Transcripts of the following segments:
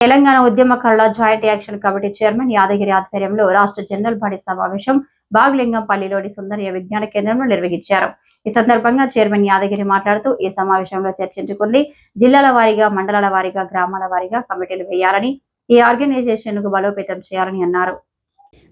తెలంగాణ ఉద్యమకారుల joint action committee chairman Yadagiri ఆధ్వర్యంలో రాష్ట్ర జనరల్ బాడీ సమావేశం బాగ్లింగంపల్లిలోని సుందర్య విజ్ఞాన కేంద్రంలో నిర్వహించారు. ఈ సందర్భంగా చైర్మన్ యాదగిరి మాట్లాడుతూ ఈ సమావేశంలో చర్చించుకుంది. జిల్లాల వారీగా మండలాల వారీగా గ్రామాల వారీగా కమిటీలు వేయాలని ఈ ఆర్గనైజేషన్కు బలోపేతం చేయాలని అన్నారు.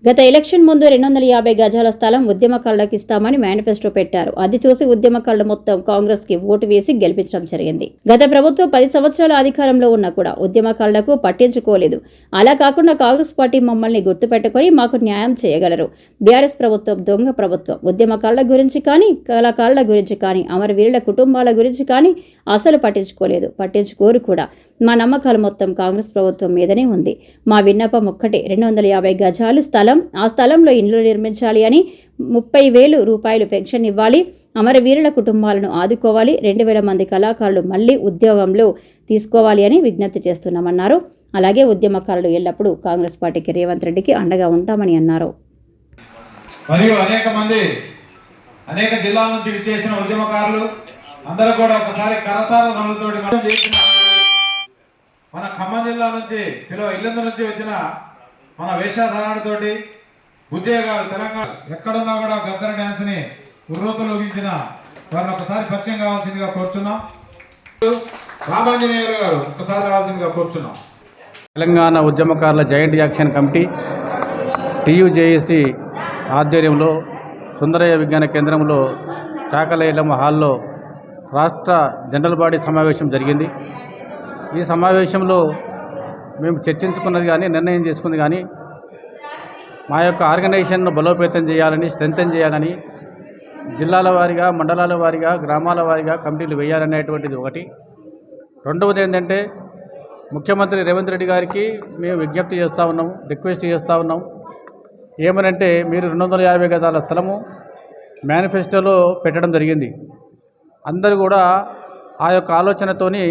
గత ఎలక్షన్ ముందు రెండు వందల యాభై గజాల స్థలం ఉద్యమకారులకు ఇస్తామని మేనిఫెస్టో పెట్టారు. అది చూసి ఉద్యమకారులు మొత్తం కాంగ్రెస్కి ఓటు వేసి గెలిపించడం జరిగింది. గత ప్రభుత్వం పది సంవత్సరాల అధికారంలో ఉన్నా కూడా ఉద్యమకారులకు పట్టించుకోలేదు. అలా కాకుండా కాంగ్రెస్ పార్టీ మమ్మల్ని గుర్తుపెట్టుకొని మాకు న్యాయం చేయగలరు. బీఆర్ఎస్ ప్రభుత్వం దొంగ ప్రభుత్వం. ఉద్యమకారుల గురించి కానీ కళాకారుల గురించి కానీ అమరవీరుల కుటుంబాల గురించి కానీ అసలు పట్టించుకోలేదు. పట్టించుకోరు కూడా. మా నమ్మకాలు మొత్తం కాంగ్రెస్ ప్రభుత్వం మీదనే ఉంది. మా విన్నపం ఒక్కటే. రెండు వందల యాభై గజాలు స్థలం స్థలం ఆ స్థలంలో ఇండ్లు నిర్మించాలి అని ముప్పై వేలు రూపాయలు పెన్షన్ ఇవ్వాలి. అమరవీరుల కుటుంబాలను ఆదుకోవాలి. రెండు వేల మంది కళాకారులు మళ్ళీ ఉద్యోగంలో తీసుకోవాలి అని విజ్ఞప్తి చేస్తున్నామన్నారు. అలాగే ఉద్యమకారులు ఎల్లప్పుడూ కాంగ్రెస్ పార్టీకి రేవంత్ రెడ్డికి అండగా ఉంటామని అన్నారు. మరియు అనేక మంది అనేక జిల్లాల నుంచి విచ్చేసిన ఉద్యమకారులు అందరూ కూడా ఒకసారి కరతాల రంగుతోటి మన ఖమ్మం జిల్లా నుంచి పిలువ ఇల్లందు నుంచి వచ్చిన మన వేషధారణతోటి ఉద్యోగాలు తెలంగాణ ఎక్కడున్నా కూడా గద్దర డ్యాన్స్ని ఉర్రూతలోగించిన వారిని ఒకసారి పరిచయం కావాల్సిందిగా కోరుచున్నాం. రామాంజనేయులు గారు ఒకసారి రావాల్సిందిగా కోరుచున్నాం. తెలంగాణ ఉద్యమకారుల జాయింట్ యాక్షన్ కమిటీ టీయూజేఏసీ ఆధ్వర్యంలో సుందరయ్య విజ్ఞాన కేంద్రంలో చాకలేలమ్మ హాల్లో రాష్ట్ర జనరల్ బాడీ సమావేశం జరిగింది. ఈ సమావేశంలో మేము చర్చించుకున్నది కానీ నిర్ణయం చేసుకుంది కానీ మా యొక్క ఆర్గనైజేషన్ను బలోపేతం చేయాలని స్ట్రెంగ్తన్ చేయాలని జిల్లాల వారీగా మండలాల వారీగా గ్రామాల వారీగా కమిటీలు వేయాలనేటువంటిది ఒకటి. రెండవది ఏంటంటే ముఖ్యమంత్రి రేవంత్ రెడ్డి గారికి మేము విజ్ఞప్తి చేస్తూ ఉన్నాం రిక్వెస్ట్ చేస్తూ ఉన్నాం ఏమనంటే మీరు రెండు వందల యాభై గదాల స్థలము మేనిఫెస్టోలో పెట్టడం జరిగింది. అందరూ కూడా ఆ యొక్క ఆలోచనతోని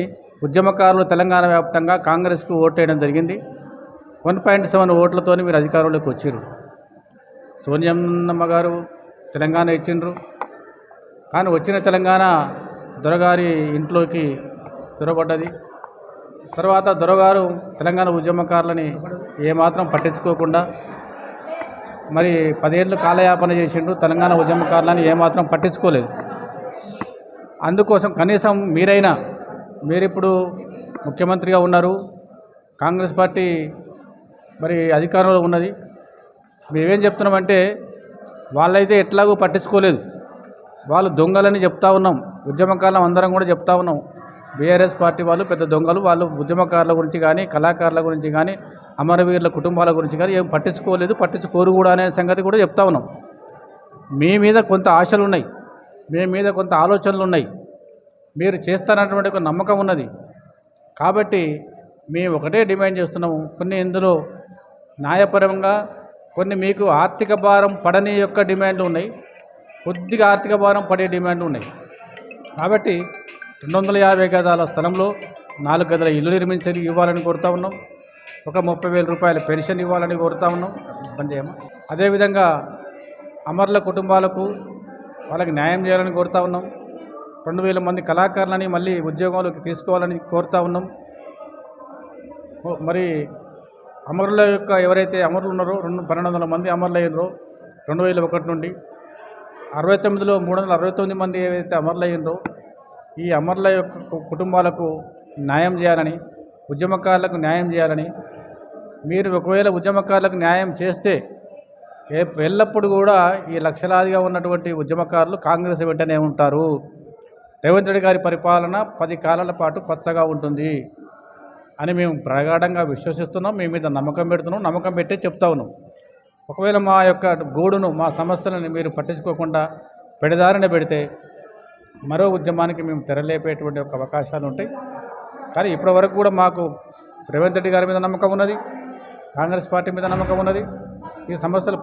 ఉద్యమకారులు తెలంగాణ వ్యాప్తంగా కాంగ్రెస్కు ఓటేయడం జరిగింది. వన్ పాయింట్ సెవెన్ ఓట్లతోని మీరు అధికారంలోకి వచ్చారు సోనియమ్మ గారు తెలంగాణ ఇచ్చిండ్రు. కానీ వచ్చిన తెలంగాణ దొరగారి ఇంట్లోకి దొరబడ్డది. తర్వాత దొరగారు తెలంగాణ ఉద్యమకారులని ఏమాత్రం పట్టించుకోకుండా మరి పదేళ్ళు కాలయాపన చేసిండు తెలంగాణ ఉద్యమకారులని ఏమాత్రం పట్టించుకోలేదు. అందుకోసం కనీసం మీరైనా మీరిప్పుడు ముఖ్యమంత్రిగా ఉన్నారు. కాంగ్రెస్ పార్టీ మరి అధికారంలో ఉన్నది. మేమేం చెప్తున్నామంటే వాళ్ళైతే ఎట్లాగో పట్టించుకోలేదు. వాళ్ళు దొంగలని చెప్తా ఉన్నాం. ఉద్యమకాలం అందరం కూడా చెప్తా ఉన్నాం. బీఆర్ఎస్ పార్టీ వాళ్ళు పెద్ద దొంగలు. వాళ్ళు ఉద్యమకారుల గురించి కానీ కళాకారుల గురించి కానీ అమరవీరుల కుటుంబాల గురించి కానీ ఏం పట్టించుకోలేదు. పట్టించుకోరు కూడా అనే సంగతి కూడా చెప్తా ఉన్నాం. మీ మీద కొంత ఆశలు ఉన్నాయి మీ మీద కొంత ఆలోచనలు ఉన్నాయి మీరు చేస్తారన్నటువంటి ఒక నమ్మకం ఉన్నది. కాబట్టి మేము ఒకటే డిమాండ్ చేస్తున్నాము. కొన్ని ఇందులో న్యాయపరంగా కొన్ని మీకు ఆర్థిక భారం పడని యొక్క డిమాండ్లు ఉన్నాయి. కొద్దిగా ఆర్థిక భారం పడే డిమాండ్లు ఉన్నాయి. కాబట్టి రెండు వందల యాభై గదాల స్థలంలో నాలుగు గదుల ఇల్లు నిర్మించి ఇవ్వాలని కోరుతా ఉన్నాం. ఒక ముప్పై వేల రూపాయల పెన్షన్ ఇవ్వాలని కోరుతా ఉన్నాం. పని అదేవిధంగా అమరుల కుటుంబాలకు వాళ్ళకి న్యాయం చేయాలని కోరుతా ఉన్నాం. రెండు వేల మంది కళాకారులని మళ్ళీ ఉద్యోగంలోకి తీసుకోవాలని కోరుతా ఉన్నాం. మరి అమరుల యొక్క ఎవరైతే అమరులు ఉన్నారో రెండు పన్నెండు వందల మంది అమరులయ్యారో రెండు వేల ఒకటి నుండి అరవై తొమ్మిదిలో మూడు వందల అరవై తొమ్మిది మంది ఏవైతే అమరులయ్యారో ఈ అమరుల యొక్క కుటుంబాలకు న్యాయం చేయాలని ఉద్యమకారులకు న్యాయం చేయాలని మీరు ఒకవేళ ఉద్యమకారులకు న్యాయం చేస్తే ఏ ఎల్లప్పుడూ కూడా ఈ లక్షలాదిగా ఉన్నటువంటి ఉద్యమకారులు కాంగ్రెస్ వెంటనే ఉంటారు. రేవంత్ రెడ్డి గారి పరిపాలన పది కాలాల పాటు పచ్చగా ఉంటుంది అని మేము ప్రగాఢంగా విశ్వసిస్తున్నాం మీ మీద నమ్మకం పెడుతున్నాం నమ్మకం పెట్టే చెప్తా ఉన్నాం. ఒకవేళ మా యొక్క గూడును మా సమస్యలను మీరు పట్టించుకోకుండా పెడదారిన పెడితే మరో ఉద్యమానికి మేము తెరలేపేటువంటి ఒక అవకాశాలు ఉంటాయి. కానీ ఇప్పటి వరకు కూడా మాకు రేవంత్ రెడ్డి గారి మీద నమ్మకం ఉన్నది కాంగ్రెస్ పార్టీ మీద నమ్మకం ఉన్నది. ఈ సమస్యలు